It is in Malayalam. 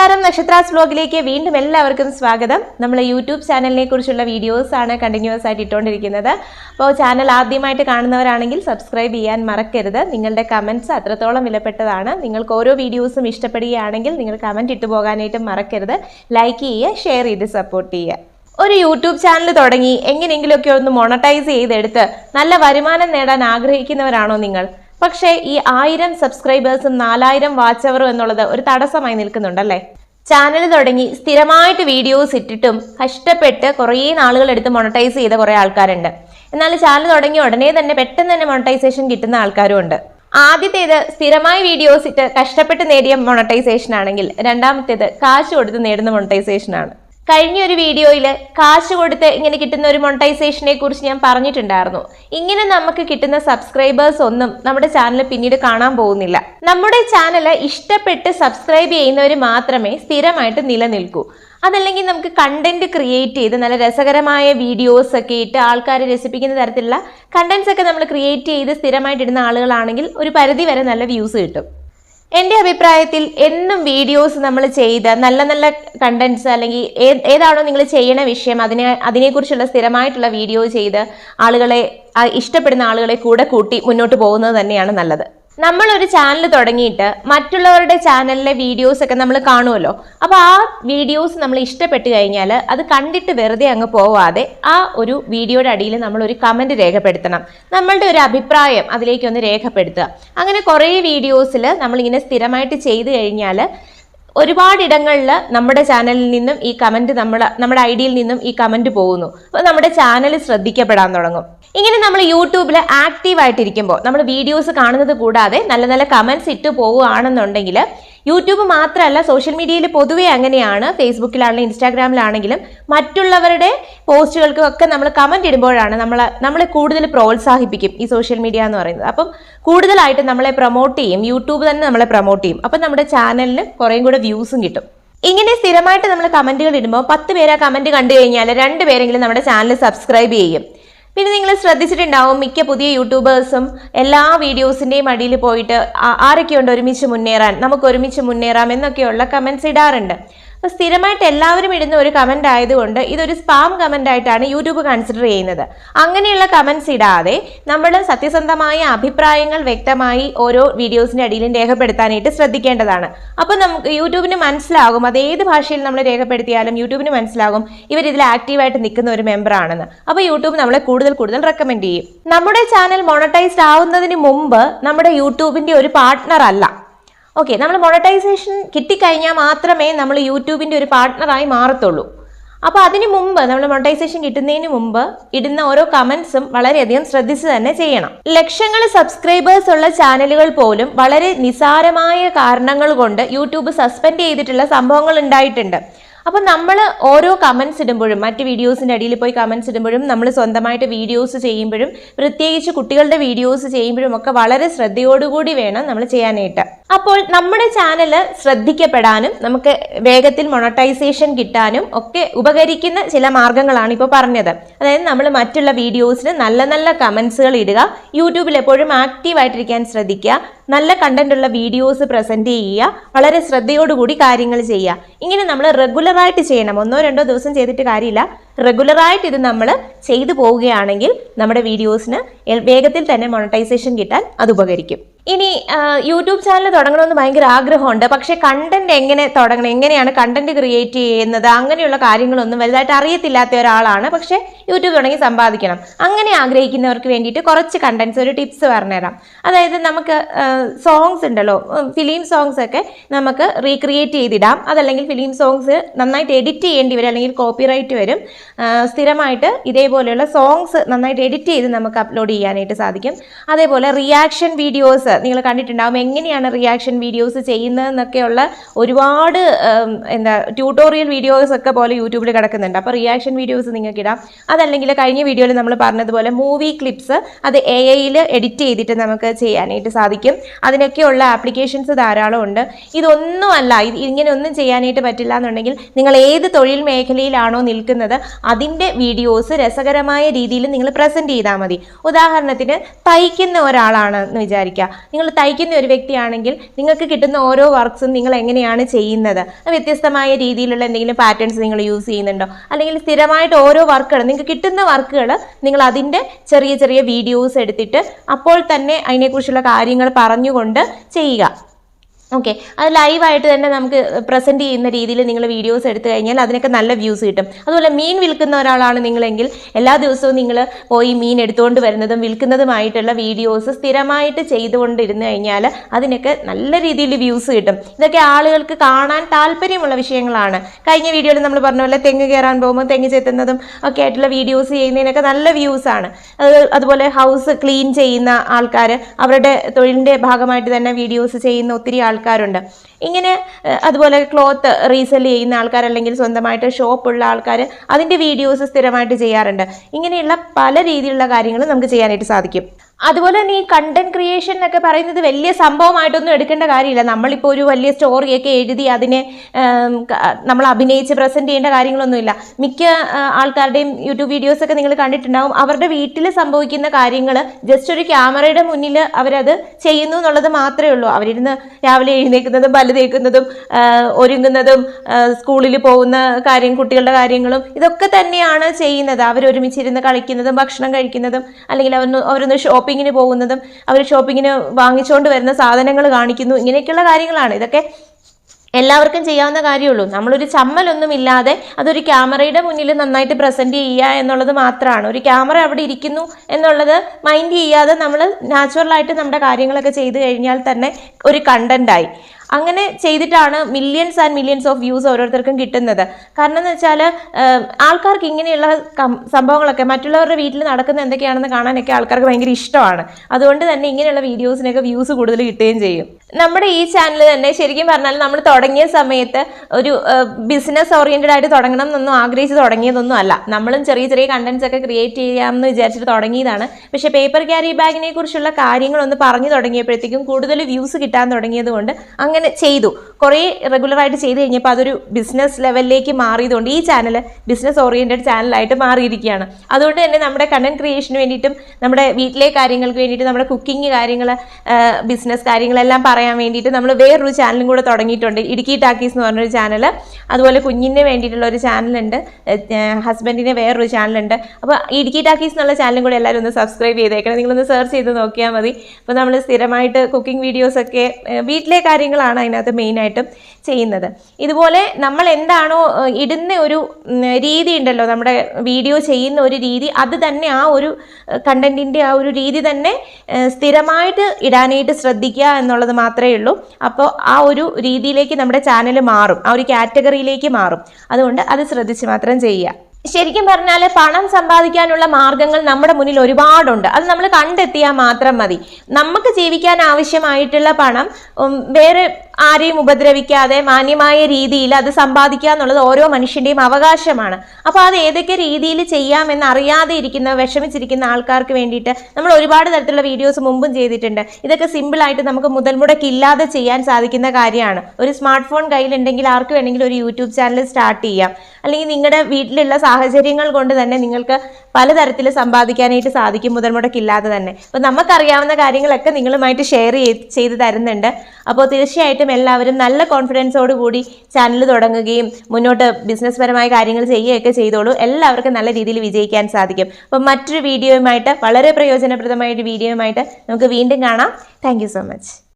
നമസ്കാരം. നക്ഷത്രാസ് വ്ലോഗിലേക്ക് വീണ്ടും എല്ലാവർക്കും സ്വാഗതം. നമ്മൾ യൂട്യൂബ് ചാനലിനെ കുറിച്ചുള്ള വീഡിയോസ് ആണ് കണ്ടിന്യൂസ് ആയിട്ട് ഇട്ടുകൊണ്ടിരിക്കുന്നത് അപ്പോൾ ചാനൽ ആദ്യമായിട്ട് കാണുന്നവരാണെങ്കിൽ സബ്സ്ക്രൈബ് ചെയ്യാൻ മറക്കരുത്. നിങ്ങളുടെ കമന്റ്സ് അത്രത്തോളം വിലപ്പെട്ടതാണ്. നിങ്ങൾക്ക് ഓരോ വീഡിയോസും ഇഷ്ടപ്പെടുകയാണെങ്കിൽ നിങ്ങൾ കമന്റ് ഇട്ടു പോകാനായിട്ട് മറക്കരുത്. ലൈക്ക് ചെയ്യുക ഷെയർ ചെയ്ത് സപ്പോർട്ട് ചെയ്യുക. ഒരു യൂട്യൂബ് ചാനൽ തുടങ്ങി എങ്ങനെയെങ്കിലുമൊക്കെ ഒന്ന് മോണറ്റൈസ് ചെയ്തെടുത്ത് നല്ല വരുമാനം നേടാൻ ആഗ്രഹിക്കുന്നവരാണോ നിങ്ങൾ? പക്ഷേ ഈ ആയിരം സബ്സ്ക്രൈബേഴ്സും നാലായിരം വാച്ച് അവറും എന്നുള്ളത് ഒരു തടസ്സമായി നിൽക്കുന്നുണ്ടല്ലേ? ചാനൽ തുടങ്ങി സ്ഥിരമായിട്ട് വീഡിയോസ് ഇട്ടിട്ടും കഷ്ടപ്പെട്ട് കുറേ നാളുകൾ എടുത്ത് മൊണറ്റൈസ് ചെയ്ത കുറേ ആൾക്കാരുണ്ട്. എന്നാൽ ചാനൽ തുടങ്ങി ഉടനെ തന്നെ പെട്ടെന്ന് തന്നെ മൊണറ്റൈസേഷൻ കിട്ടുന്ന ആൾക്കാരും ഉണ്ട്. ആദ്യത്തേത് സ്ഥിരമായി വീഡിയോസ് ഇട്ട് കഷ്ടപ്പെട്ട് നേടിയ മൊണറ്റൈസേഷൻ ആണെങ്കിൽ രണ്ടാമത്തേത് കാശ് കൊടുത്ത് നേടുന്ന മൊണറ്റൈസേഷൻ ആണ്. കഴിഞ്ഞ ഒരു വീഡിയോയിൽ കാശ് കൊടുത്ത് ഇങ്ങനെ കിട്ടുന്ന ഒരു മൊണറ്റൈസേഷനെ കുറിച്ച് ഞാൻ പറഞ്ഞിട്ടുണ്ടായിരുന്നു. ഇങ്ങനെ നമുക്ക് കിട്ടുന്ന സബ്സ്ക്രൈബേഴ്സ് ഒന്നും നമ്മുടെ ചാനൽ പിന്നീട് കാണാൻ പോകുന്നില്ല. നമ്മുടെ ചാനൽ ഇഷ്ടപ്പെട്ട് സബ്സ്ക്രൈബ് ചെയ്യുന്നവർ മാത്രമേ സ്ഥിരമായിട്ട് നിലനിൽക്കൂ. അതല്ലെങ്കിൽ നമുക്ക് കണ്ടന്റ് ക്രിയേറ്റ് ചെയ്ത് നല്ല രസകരമായ വീഡിയോസ് ഒക്കെ ഇട്ട് ആൾക്കാരെ രസിപ്പിക്കുന്ന തരത്തിലുള്ള കണ്ടന്റ്സ് ഒക്കെ നമ്മൾ ക്രിയേറ്റ് ചെയ്ത് സ്ഥിരമായിട്ട് ഇടുന്ന ആളുകളാണെങ്കിൽ ഒരു പരിധി വരെ നല്ല വ്യൂസ് കിട്ടും. എന്റെ അഭിപ്രായത്തിൽ എന്നും വീഡിയോസ് നമ്മൾ ചെയ്ത നല്ല നല്ല കണ്ടന്റ്സ് അല്ലെങ്കിൽ ഏതാണോ നിങ്ങൾ ചെയ്യണ വിഷയം അതിനെ അതിനെക്കുറിച്ചുള്ള സ്ഥിരമായിട്ടുള്ള വീഡിയോ ചെയ്ത് ആളുകളെ ഇഷ്ടപ്പെടുന്ന ആളുകളെ കൂടെ കൂട്ടി മുന്നോട്ട് പോകുന്നത് തന്നെയാണ് നല്ലത്. നമ്മൾ ഒരു ചാനൽ തുടങ്ങിയിട്ട് മറ്റുള്ളവരുടെ ചാനലിലെ വീഡിയോസ് ഒക്കെ നമ്മൾ കാണുമല്ലോ അപ്പോൾ ആ വീഡിയോസ് നമ്മൾ ഇഷ്ടപ്പെട്ട് കഴിഞ്ഞാൽ അത് കണ്ടിട്ട് വെറുതെ അങ്ങ് പോവാതെ ആ ഒരു വീഡിയോയുടെ അടിയിൽ നമ്മൾ ഒരു കമന്റ് രേഖപ്പെടുത്തണം. നമ്മളുടെ ഒരു അഭിപ്രായം അതിലേക്ക് ഒന്ന് രേഖപ്പെടുത്തുക. അങ്ങനെ കുറേ വീഡിയോസിൽ നമ്മളിങ്ങനെ സ്ഥിരമായിട്ട് ചെയ്തു കഴിഞ്ഞാൽ ഒരുപാട് ഇടങ്ങളിൽ നമ്മുടെ ചാനലിൽ നിന്നും ഈ കമന്റ് നമ്മുടെ നമ്മുടെ ഐഡിയിൽ നിന്നും ഈ കമന്റ് പോകുന്നു. അപ്പോൾ നമ്മുടെ ചാനൽ ശ്രദ്ധിക്കപ്പെടാൻ തുടങ്ങും. ഇങ്ങനെ നമ്മൾ യൂട്യൂബിൽ ആക്റ്റീവ് ആയിട്ടിരിക്കുമ്പോൾ നമ്മൾ വീഡിയോസ് കാണുന്നത് കൂടാതെ നല്ല നല്ല കമൻസ് ഇട്ട് പോവുകയാണെന്നുണ്ടെങ്കിൽ യൂട്യൂബ് മാത്രമല്ല സോഷ്യൽ മീഡിയയിൽ പൊതുവേ അങ്ങനെയാണ്. ഫേസ്ബുക്കിലാണെങ്കിലും ഇൻസ്റ്റാഗ്രാമിലാണെങ്കിലും മറ്റുള്ളവരുടെ പോസ്റ്റുകൾക്കും ഒക്കെ നമ്മൾ കമന്റ് ഇടുമ്പോഴാണ് നമ്മൾ നമ്മളെ കൂടുതൽ പ്രോത്സാഹിപ്പിക്കും ഈ സോഷ്യൽ മീഡിയ എന്ന് പറയുന്നത്. അപ്പം കൂടുതലായിട്ട് നമ്മളെ പ്രൊമോട്ട് ചെയ്യും. യൂട്യൂബ് തന്നെ നമ്മളെ പ്രൊമോട്ട് ചെയ്യും. അപ്പം നമ്മുടെ ചാനലിന് കുറേയും കൂടെ വ്യൂസും കിട്ടും. ഇങ്ങനെ സ്ഥിരമായിട്ട് നമ്മൾ കമന്റുകൾ ഇടുമ്പോൾ പത്ത് പേര് ആ കമന്റ് കണ്ടു കഴിഞ്ഞാൽ രണ്ട് പേരെങ്കിലും നമ്മുടെ ചാനൽ സബ്സ്ക്രൈബ് ചെയ്യും. പിന്നെ നിങ്ങൾ ശ്രദ്ധിച്ചിട്ടുണ്ടാവും മിക്ക പുതിയ യൂട്യൂബേഴ്സും എല്ലാ വീഡിയോസിന്റെയും അടിയിൽ പോയിട്ട് ആരൊക്കെയുണ്ട് ഒരുമിച്ച് മുന്നേറാൻ? നമുക്ക് ഒരുമിച്ച് മുന്നേറാം എന്നൊക്കെയുള്ള കമൻസ് ഇടാറുണ്ട്. അപ്പോൾ സ്ഥിരമായിട്ട് എല്ലാവരും ഇടുന്ന ഒരു കമന്റ് ആയതുകൊണ്ട് ഇതൊരു സ്പാം കമന്റ് ആയിട്ടാണ് യൂട്യൂബ് കൺസിഡർ ചെയ്യുന്നത്. അങ്ങനെയുള്ള കമൻസ് ഇടാതെ നമ്മൾ സത്യസന്ധമായ അഭിപ്രായങ്ങൾ വ്യക്തമായി ഓരോ വീഡിയോസിന്റെ അടിയിലും രേഖപ്പെടുത്താനായിട്ട് ശ്രദ്ധിക്കേണ്ടതാണ്. അപ്പോൾ നമുക്ക് യൂട്യൂബിന് മനസ്സിലാകും അത് ഏത് ഭാഷയിൽ നമ്മൾ രേഖപ്പെടുത്തിയാലും യൂട്യൂബിന് മനസ്സിലാകും ഇവർ ഇതിൽ ആക്റ്റീവായിട്ട് നിൽക്കുന്ന ഒരു മെമ്പർ ആണെന്ന്. അപ്പോൾ യൂട്യൂബ് നമ്മളെ കൂടുതൽ കൂടുതൽ റെക്കമെൻഡ് ചെയ്യും. നമ്മുടെ ചാനൽ മോണറ്റൈസ്ഡ് ആവുന്നതിന് മുമ്പ് നമ്മുടെ യൂട്യൂബിന്റെ ഒരു പാർട്ട്ണർ അല്ല. ഓക്കെ നമ്മൾ മോണറ്റൈസേഷൻ കിട്ടിക്കഴിഞ്ഞാൽ മാത്രമേ നമ്മൾ യൂട്യൂബിന്റെ ഒരു പാർട്ട്ണറായി മാറത്തുള്ളൂ. അപ്പോൾ അതിന് മുമ്പ് നമ്മൾ മോണറ്റൈസേഷൻ കിട്ടുന്നതിന് മുമ്പ് ഇടുന്ന ഓരോ കമൻസും വളരെയധികം ശ്രദ്ധിച്ച് തന്നെ ചെയ്യണം. ലക്ഷങ്ങൾ സബ്സ്ക്രൈബേഴ്സ് ഉള്ള ചാനലുകൾ പോലും വളരെ നിസാരമായ കാരണങ്ങൾ കൊണ്ട് യൂട്യൂബ് സസ്പെൻഡ് ചെയ്തിട്ടുള്ള സംഭവങ്ങൾ ഉണ്ടായിട്ടുണ്ട്. അപ്പോൾ നമ്മൾ ഓരോ കമൻസ് ഇടുമ്പോഴും മറ്റ് വീഡിയോസിന്റെ അടിയിൽ പോയി കമൻസ് ഇടുമ്പോഴും നമ്മൾ സ്വന്തമായിട്ട് വീഡിയോസ് ചെയ്യുമ്പോഴും പ്രത്യേകിച്ച് കുട്ടികളുടെ വീഡിയോസ് ചെയ്യുമ്പോഴും ഒക്കെ വളരെ ശ്രദ്ധയോടുകൂടി വേണം നമ്മൾ ചെയ്യാനായിട്ട്. അപ്പോൾ നമ്മുടെ ചാനൽ ശ്രദ്ധിക്കപ്പെടാനും നമുക്ക് വേഗത്തിൽ മൊണറ്റൈസേഷൻ കിട്ടാനും ഒക്കെ ഉപകരിക്കുന്ന ചില മാർഗങ്ങളാണ് ഇപ്പോൾ പറഞ്ഞത്. അതായത് നമ്മൾ മറ്റുള്ള വീഡിയോസിന് നല്ല നല്ല കമൻസുകൾ ഇടുക യൂട്യൂബിൽ എപ്പോഴും ആക്റ്റീവ് ആയിട്ടിരിക്കാൻ ശ്രദ്ധിക്കുക നല്ല കണ്ടന്റ് ഉള്ള വീഡിയോസ് പ്രസന്റ് ചെയ്യുക വളരെ ശ്രദ്ധയോടുകൂടി കാര്യങ്ങൾ ചെയ്യുക. ഇങ്ങനെ നമ്മൾ റെഗുലറായിട്ട് ചെയ്യണം. ഒന്നോ രണ്ടോ ദിവസം ചെയ്തിട്ട് കാര്യമില്ല. റെഗുലറായിട്ട് ഇത് നമ്മൾ ചെയ്തു പോവുകയാണെങ്കിൽ നമ്മുടെ വീഡിയോസിന് വേഗത്തിൽ തന്നെ മോണറ്റൈസേഷൻ കിട്ടാൻ അത് ഉപകരിക്കും. ഇനി യൂട്യൂബ് ചാനൽ തുടങ്ങണമെന്ന് ഭയങ്കര ആഗ്രഹമുണ്ട്. പക്ഷേ കണ്ടന്റ് എങ്ങനെ തുടങ്ങണം എങ്ങനെയാണ് കണ്ടന്റ് ക്രിയേറ്റ് ചെയ്യുന്നത് അങ്ങനെയുള്ള കാര്യങ്ങളൊന്നും വലുതായിട്ട് അറിയത്തില്ലാത്ത ഒരാളാണ്. പക്ഷേ യൂട്യൂബ് തുടങ്ങി സമ്പാദിക്കണം. അങ്ങനെ ആഗ്രഹിക്കുന്നവർക്ക് വേണ്ടിയിട്ട് കുറച്ച് കണ്ടന്റ്സ് ഒരു ടിപ്സ് പറഞ്ഞുതരാം. അതായത് നമുക്ക് സോങ്സ് ഉണ്ടല്ലോ ഫിലിം സോങ്സ് ഒക്കെ നമുക്ക് റീക്രിയേറ്റ് ചെയ്തിടാം. അതല്ലെങ്കിൽ ഫിലിം സോങ്സ് നന്നായിട്ട് എഡിറ്റ് ചെയ്യേണ്ടി വരും അല്ലെങ്കിൽ കോപ്പിറൈറ്റ് വരും. സ്ഥിരമായിട്ട് ഇതേപോലെയുള്ള സോങ്സ് നന്നായിട്ട് എഡിറ്റ് ചെയ്ത് നമുക്ക് അപ്ലോഡ് ചെയ്യാനായിട്ട് സാധിക്കും. അതേപോലെ റിയാക്ഷൻ വീഡിയോസ് നിങ്ങൾ കണ്ടിട്ടുണ്ടാകും എങ്ങനെയാണ് റിയാക്ഷൻ വീഡിയോസ് ചെയ്യുന്നതെന്നൊക്കെയുള്ള ഒരുപാട് എന്താ ട്യൂട്ടോറിയൽ വീഡിയോസ് ഒക്കെ പോലെ യൂട്യൂബിൽ കിടക്കുന്നുണ്ട്. അപ്പോൾ റിയാക്ഷൻ വീഡിയോസ് നിങ്ങൾക്ക് ഇടാം. അതല്ലെങ്കിൽ കഴിഞ്ഞ വീഡിയോയിൽ നമ്മൾ പറഞ്ഞതുപോലെ മൂവി ക്ലിപ്സ് അത് എ ഐയിൽ എഡിറ്റ് ചെയ്തിട്ട് നമുക്ക് ചെയ്യാനായിട്ട് സാധിക്കും. അതിനൊക്കെയുള്ള ആപ്ലിക്കേഷൻസ് ധാരാളം ഉണ്ട്. ഇതൊന്നുമല്ല ഇത് ഇങ്ങനെയൊന്നും ചെയ്യാനായിട്ട് പറ്റില്ല എന്നുണ്ടെങ്കിൽ നിങ്ങൾ ഏത് തൊഴിൽ മേഖലയിലാണോ നിൽക്കുന്നത് അതിന്റെ വീഡിയോസ് രസകരമായ രീതിയിൽ നിങ്ങൾ പ്രസന്റ് ചെയ്താൽ മതി. ഉദാഹരണത്തിന് തയ്ക്കുന്ന ഒരാളാണ് എന്ന് വിചാരിക്കുക. നിങ്ങൾ തയ്ക്കുന്ന ഒരു വ്യക്തിയാണെങ്കിൽ നിങ്ങൾക്ക് കിട്ടുന്ന ഓരോ വർക്ക്സും നിങ്ങൾ എങ്ങനെയാണ് ചെയ്യുന്നത്? വ്യത്യസ്തമായ രീതിയിലുള്ള എന്തെങ്കിലും പാറ്റേൺസ് നിങ്ങൾ യൂസ് ചെയ്യുന്നുണ്ടോ? അല്ലെങ്കിൽ സ്ഥിരമായിട്ട് ഓരോ വർക്കുകൾ നിങ്ങൾക്ക് കിട്ടുന്ന വർക്കുകൾ നിങ്ങൾ അതിന്റെ ചെറിയ ചെറിയ വീഡിയോസ് എടുത്തിട്ട് അപ്പോൾ തന്നെ അതിനെക്കുറിച്ചുള്ള കാര്യങ്ങൾ പറഞ്ഞുകൊണ്ട് ചെയ്യുക. ഓക്കെ അത് ലൈവായിട്ട് തന്നെ നമുക്ക് പ്രസന്റ് ചെയ്യുന്ന രീതിയിൽ നിങ്ങൾ വീഡിയോസ് എടുത്തു കഴിഞ്ഞാൽ അതിനൊക്കെ നല്ല വ്യൂസ് കിട്ടും. അതുപോലെ മീൻ വിൽക്കുന്ന ഒരാളാണ് നിങ്ങളെങ്കിൽ എല്ലാ ദിവസവും നിങ്ങൾ പോയി മീൻ എടുത്തുകൊണ്ട് വരുന്നതും വിൽക്കുന്നതുമായിട്ടുള്ള വീഡിയോസ് സ്ഥിരമായിട്ട് ചെയ്തുകൊണ്ടിരുന്നു കഴിഞ്ഞാൽ അതിനൊക്കെ നല്ല രീതിയിൽ വ്യൂസ് കിട്ടും. ഇതൊക്കെ ആളുകൾക്ക് കാണാൻ താല്പര്യമുള്ള വിഷയങ്ങളാണ്. കഴിഞ്ഞ വീഡിയോയിൽ നമ്മൾ പറഞ്ഞ പോലെ തെങ്ങ് കയറാൻ പോകുമ്പോൾ തെങ്ങ് ചെത്തുന്നതും ഒക്കെ ആയിട്ടുള്ള വീഡിയോസ് ചെയ്യുന്നതിനൊക്കെ നല്ല വ്യൂസ് ആണ്. അതുപോലെ ഹൗസ് ക്ലീൻ ചെയ്യുന്ന ആൾക്കാർ അവരുടെ തൊഴിലിന്റെ ഭാഗമായിട്ട് തന്നെ വീഡിയോസ് ചെയ്യുന്ന ഒത്തിരി ആൾക്കാരുണ്ട്. ഇങ്ങനെ അതുപോലെ ക്ലോത്ത് റീസെൽ ചെയ്യുന്ന ആൾക്കാർ അല്ലെങ്കിൽ സ്വന്തമായിട്ട് ഷോപ്പ് ഉള്ള ആൾക്കാർ അതിന്റെ വീഡിയോസ് സ്ഥിരമായിട്ട് ചെയ്യാറുണ്ട്. ഇങ്ങനെയുള്ള പല രീതിയിലുള്ള കാര്യങ്ങളും നമുക്ക് ചെയ്യാനായിട്ട് സാധിക്കും. അതുപോലെ തന്നെ ഈ കണ്ടന്റ് ക്രിയേഷൻ എന്നൊക്കെ പറയുന്നത് വലിയ സംഭവമായിട്ടൊന്നും എടുക്കേണ്ട കാര്യമില്ല. നമ്മളിപ്പോൾ ഒരു വലിയ സ്റ്റോറിയൊക്കെ എഴുതി അതിനെ നമ്മൾ അഭിനയിച്ച് പ്രസന്റ് ചെയ്യേണ്ട കാര്യങ്ങളൊന്നുമില്ല. മിക്ക ആൾക്കാരുടെയും യൂട്യൂബ് വീഡിയോസൊക്കെ നിങ്ങൾ കണ്ടിട്ടുണ്ടാവും. അവരുടെ വീട്ടിൽ സംഭവിക്കുന്ന കാര്യങ്ങൾ ജസ്റ്റ് ഒരു ക്യാമറയുടെ മുന്നിൽ അവരത് ചെയ്യുന്നു എന്നുള്ളത് മാത്രമേ ഉള്ളൂ. അവരിരുന്ന് രാവിലെ എഴുന്നേൽക്കുന്നതും പല തേക്കുന്നതും ഒരുങ്ങുന്നതും സ്കൂളിൽ പോകുന്ന കാര്യം കുട്ടികളുടെ കാര്യങ്ങളും ഇതൊക്കെ തന്നെയാണ് ചെയ്യുന്നത്. അവരൊരുമിച്ചിരുന്ന് കളിക്കുന്നതും ഭക്ഷണം കഴിക്കുന്നതും അല്ലെങ്കിൽ അവരൊന്ന് അവരൊന്ന് ഷോപ്പിങ്ങിന് പോകുന്നതും അവർ ഷോപ്പിങ്ങിന് വാങ്ങിച്ചുകൊണ്ട് വരുന്ന സാധനങ്ങൾ കാണിക്കുന്നു. ഇങ്ങനെയൊക്കെയുള്ള കാര്യങ്ങളാണ്. ഇതൊക്കെ എല്ലാവർക്കും ചെയ്യാവുന്ന കാര്യമുള്ളൂ. നമ്മളൊരു ചമ്മലൊന്നും ഇല്ലാതെ അതൊരു ക്യാമറയുടെ മുന്നിൽ നന്നായിട്ട് പ്രസന്റ് ചെയ്യുക എന്നുള്ളത് മാത്രമാണ്. ഒരു ക്യാമറ അവിടെ ഇരിക്കുന്നു എന്നുള്ളത് മൈൻഡ് ചെയ്യാതെ നമ്മൾ നാച്ചുറലായിട്ട് നമ്മുടെ കാര്യങ്ങളൊക്കെ ചെയ്തു കഴിഞ്ഞാൽ തന്നെ ഒരു കണ്ടന്റായി അങ്ങനെ ചെയ്തിട്ടാണ് millions and millions of views ഓരോരുത്തർക്കും കിട്ടുന്നത്. കാരണം എന്ന് വെച്ചാൽ ആൾക്കാർക്ക് ഇങ്ങനെയുള്ള സംഭവങ്ങളൊക്കെ മറ്റുള്ളവരുടെ വീട്ടിൽ നടക്കുന്ന എന്തൊക്കെയാണെന്ന് കാണാനൊക്കെ ആൾക്കാർക്ക് ഭയങ്കര ഇഷ്ടമാണ്. അതുകൊണ്ട് തന്നെ ഇങ്ങനെയുള്ള വീഡിയോസിനൊക്കെ വ്യൂസ് കൂടുതൽ കിട്ടുകയും ചെയ്യും. നമ്മുടെ ഈ ചാനൽ തന്നെ ശരിക്കും പറഞ്ഞാൽ നമ്മൾ തുടങ്ങിയ സമയത്ത് ഒരു ബിസിനസ് ഓറിയന്റഡ് ആയിട്ട് തുടങ്ങണം എന്നൊന്നും ആഗ്രഹിച്ച് തുടങ്ങിയതൊന്നും അല്ല. നമ്മളും ചെറിയ ചെറിയ കണ്ടന്റ്സ് ഒക്കെ ക്രിയേറ്റ് ചെയ്യാമെന്ന് വിചാരിച്ചിട്ട് തുടങ്ങിയതാണ്. പക്ഷേ പേപ്പർ ക്യാരി ബാഗിനെ കുറിച്ചുള്ള കാര്യങ്ങളൊന്ന് പറഞ്ഞു തുടങ്ങിയപ്പോഴത്തേക്കും കൂടുതൽ വ്യൂസ് കിട്ടാൻ തുടങ്ങിയത് കൊണ്ട് അങ്ങനെ ചെയ്തു. കുറേ റെഗുലറായിട്ട് ചെയ്ത് കഴിഞ്ഞപ്പോൾ അതൊരു ബിസിനസ് ലെവലിലേക്ക് മാറിയതുകൊണ്ട് ഈ ചാനൽ ബിസിനസ് ഓറിയന്റഡ് ചാനലായിട്ട് മാറിയിരിക്കുകയാണ്. അതുകൊണ്ട് തന്നെ നമ്മുടെ കണ്ടന്റ് ക്രിയേഷന് വേണ്ടിയിട്ടും നമ്മുടെ വീട്ടിലെ കാര്യങ്ങൾക്ക് വേണ്ടിയിട്ട് നമ്മുടെ കുക്കിംഗ് കാര്യങ്ങൾ ബിസിനസ് കാര്യങ്ങളെല്ലാം പറയാൻ വേണ്ടിയിട്ട് നമ്മൾ വേറൊരു ചാനലും കൂടെ തുടങ്ങിയിട്ടുണ്ട്. ഇടുക്കി ടാക്കീസ് എന്ന് പറഞ്ഞൊരു ചാനൽ അതുപോലെ കുഞ്ഞിന് വേണ്ടിയിട്ടുള്ള ഒരു ചാനലുണ്ട് ഹസ്ബൻഡിന് വേറൊരു ചാനലുണ്ട് അപ്പോൾ ഇടുക്കി ടാക്കീസ് എന്നുള്ള ചാനലും കൂടെ എല്ലാവരും ഒന്ന് സബ്സ്ക്രൈബ് ചെയ്തേക്കണം. നിങ്ങളൊന്ന് സെർച്ച് ചെയ്ത് നോക്കിയാൽ മതി. അപ്പോൾ നമ്മൾ സ്ഥിരമായിട്ട് കുക്കിംഗ് വീഡിയോസൊക്കെ വീട്ടിലെ കാര്യങ്ങളാണ് അതിനകത്ത് മെയിനായിട്ടും ചെയ്യുന്നത്. ഇതുപോലെ നമ്മൾ എന്താണോ ഇടുന്ന ഒരു രീതി ഉണ്ടല്ലോ നമ്മുടെ വീഡിയോ ചെയ്യുന്ന ഒരു രീതി അത് തന്നെ ആ ഒരു കണ്ടന്റിന്റെ ആ ഒരു രീതി തന്നെ സ്ഥിരമായിട്ട് ഇടാനായിട്ട് ശ്രദ്ധിക്കുക എന്നുള്ളത് മാത്രമേ ഉള്ളൂ. അപ്പോൾ ആ ഒരു രീതിയിലേക്ക് നമ്മുടെ ചാനൽ മാറും ആ ഒരു കാറ്റഗറിയിലേക്ക് മാറും. അതുകൊണ്ട് അത് ശ്രദ്ധിച്ച് മാത്രം ചെയ്യുക. ശരിക്കും പറഞ്ഞാൽ പണം സമ്പാദിക്കാനുള്ള മാർഗങ്ങൾ നമ്മുടെ മുന്നിൽ ഒരുപാടുണ്ട്. അത് നമ്മൾ കണ്ടെത്തിയാൽ മാത്രം മതി. നമുക്ക് ജീവിക്കാൻ ആവശ്യമായിട്ടുള്ള പണം വേറെ ആരെയും ഉപദ്രവിക്കാതെ മാന്യമായ രീതിയിൽ അത് സമ്പാദിക്കുക എന്നുള്ളത് ഓരോ മനുഷ്യന്റെയും അവകാശമാണ്. അപ്പോൾ അത് ഏതൊക്കെ രീതിയിൽ ചെയ്യാമെന്ന് അറിയാതെ ഇരിക്കുന്ന വിഷമിച്ചിരിക്കുന്ന ആൾക്കാർക്ക് വേണ്ടിയിട്ട് നമ്മൾ ഒരുപാട് തരത്തിലുള്ള വീഡിയോസ് മുമ്പും ചെയ്തിട്ടുണ്ട്. ഇതൊക്കെ സിമ്പിൾ ആയിട്ട് നമുക്ക് മുതൽ മുടക്കില്ലാതെ ചെയ്യാൻ സാധിക്കുന്ന കാര്യമാണ്. ഒരു സ്മാർട്ട് ഫോൺ കയ്യിലുണ്ടെങ്കിൽ ആർക്ക് വേണമെങ്കിലും ഒരു യൂട്യൂബ് ചാനൽ സ്റ്റാർട്ട് ചെയ്യാം. അല്ലെങ്കിൽ നിങ്ങളുടെ വീട്ടിലുള്ള സാഹചര്യങ്ങൾ കൊണ്ട് തന്നെ നിങ്ങൾക്ക് പലതരത്തിൽ സമ്പാദിക്കാനായിട്ട് സാധിക്കും മുതൽ മുടക്കില്ലാതെ തന്നെ. അപ്പോൾ നമുക്കറിയാവുന്ന കാര്യങ്ങളൊക്കെ നിങ്ങളുമായിട്ട് ഷെയർ ചെയ്ത് തരുന്നുണ്ട്. അപ്പോൾ തീർച്ചയായിട്ടും എല്ലാവരും നല്ല കോൺഫിഡൻസോട് കൂടി ചാനൽ തുടങ്ങുകയും മുന്നോട്ട് ബിസിനസ് പരമായ കാര്യങ്ങൾ ചെയ്യുകയൊക്കെ ചെയ്തോളൂ. എല്ലാവർക്കും നല്ല രീതിയിൽ വിജയിക്കാൻ സാധിക്കും. അപ്പം മറ്റൊരു വീഡിയോയുമായിട്ട് വളരെ പ്രയോജനപ്രദമായ ഒരു വീഡിയോയുമായിട്ട് നമുക്ക് വീണ്ടും കാണാം. Thank so much